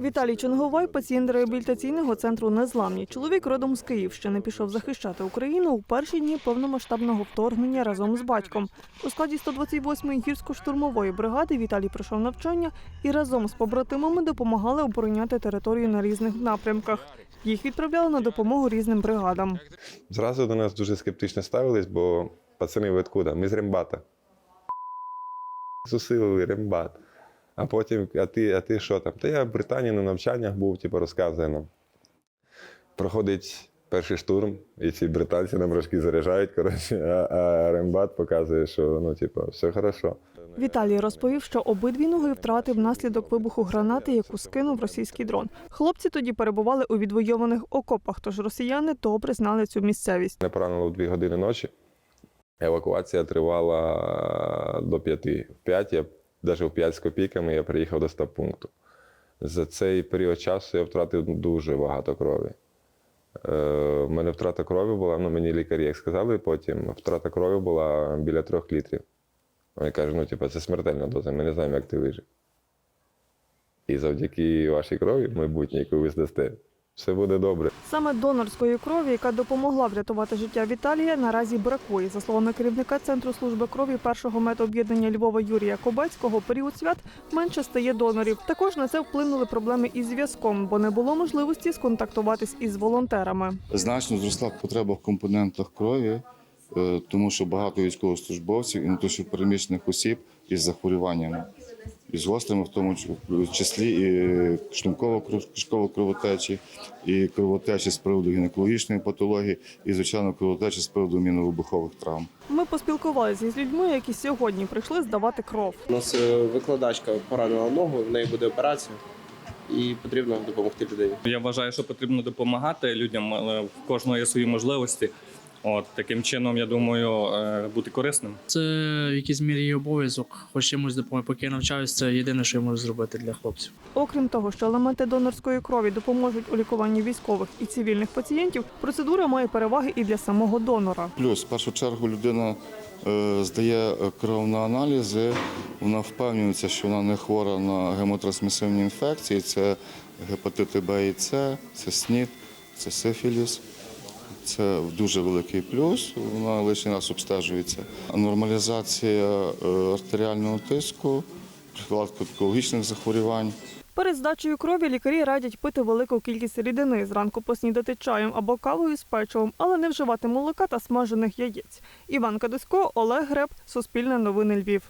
Віталій Чонговай, пацієнт реабілітаційного центру Незламні. Чоловік родом з Київщини пішов захищати Україну у перші дні повномасштабного вторгнення разом з батьком. У складі 128-ї гірсько-штурмової бригади Віталій пройшов навчання і разом з побратимами допомагали обороняти територію на різних напрямках. Їх відправляли на допомогу різним бригадам. Зразу до нас дуже скептично ставились, бо пацани, ви откуда? Ми з Рембата. Зусилили Рембат. А потім, а ти, а ти що там? Та я в Британії на навчаннях був, типу, розказує нам. Проходить перший штурм, і ці британці нам рожки заряджають, коротше, а, а Рембат показує, що ну, типу, все хорошо. Віталій розповів, що обидві ноги втратив внаслідок вибуху гранати, яку скинув російський дрон. Хлопці тоді перебували у відвойованих окопах, тож росіяни добре знали цю місцевість. Мене поранило в 2 години ночі. Евакуація тривала до 5. В 5 я, навіть в 5 з копійками, я приїхав до стаб-пункту. За цей період часу я втратив дуже багато крові. Е, в мене втрата крові була, ну мені лікарі як сказали потім, втрата крові була біля трьох літрів. Вони кажуть, ну, типу, це смертельна доза, ми не знаємо, як ти вижив. І завдяки вашій крові, майбутнє, яку ви здасте, все буде добре. Саме донорської крові, яка допомогла врятувати життя Віталія, наразі бракує. За словами керівника центру служби крові першого медоб'єднання Львова Юрія Кобецького, період свят менше стає донорів. Також на це вплинули проблеми із зв'язком, бо не було можливості сконтактуватись із волонтерами. Значно зросла потреба в компонентах крові, е, тому що багато військовослужбовців і внутрішньопереміщених осіб із захворюваннями, із гострими, в тому числі і шлунково кровотечі, і кровотечі з приводу гінекологічної патології, і звичайно кровотечі з приводу міновибухових травм. Ми поспілкувалися із людьми, які сьогодні прийшли здавати кров. У нас е, викладачка поранила ногу, в неї буде операція, і потрібно допомогти людині. Я вважаю, що потрібно допомагати людям, але в кожного є свої можливості. От таким чином, я думаю, е, бути корисним. Це в якійсь мірі обов'язок, хоч чимось допомогти. Поки я навчаюсь, це єдине, що я можу зробити для хлопців. Окрім того, що елементи донорської крові допоможуть у лікуванні військових і цивільних пацієнтів, процедура має переваги і для самого донора. Плюс, в першу чергу, людина е, здає кров на аналізи, вона впевнюється, що вона не хвора на гемотрансмісивні інфекції. Це гепатити Б і С, це СНІД, це сифіліс. Це дуже великий плюс, вона лише раз обстежується. Нормалізація е, артеріального тиску, профілактика онкологічних захворювань. Перед здачею крові лікарі радять пити велику кількість рідини, зранку поснідати чаєм або кавою з печивом, але не вживати молока та смажених яєць. Іван Кадисько, Олег Греб, Суспільне новини Львів.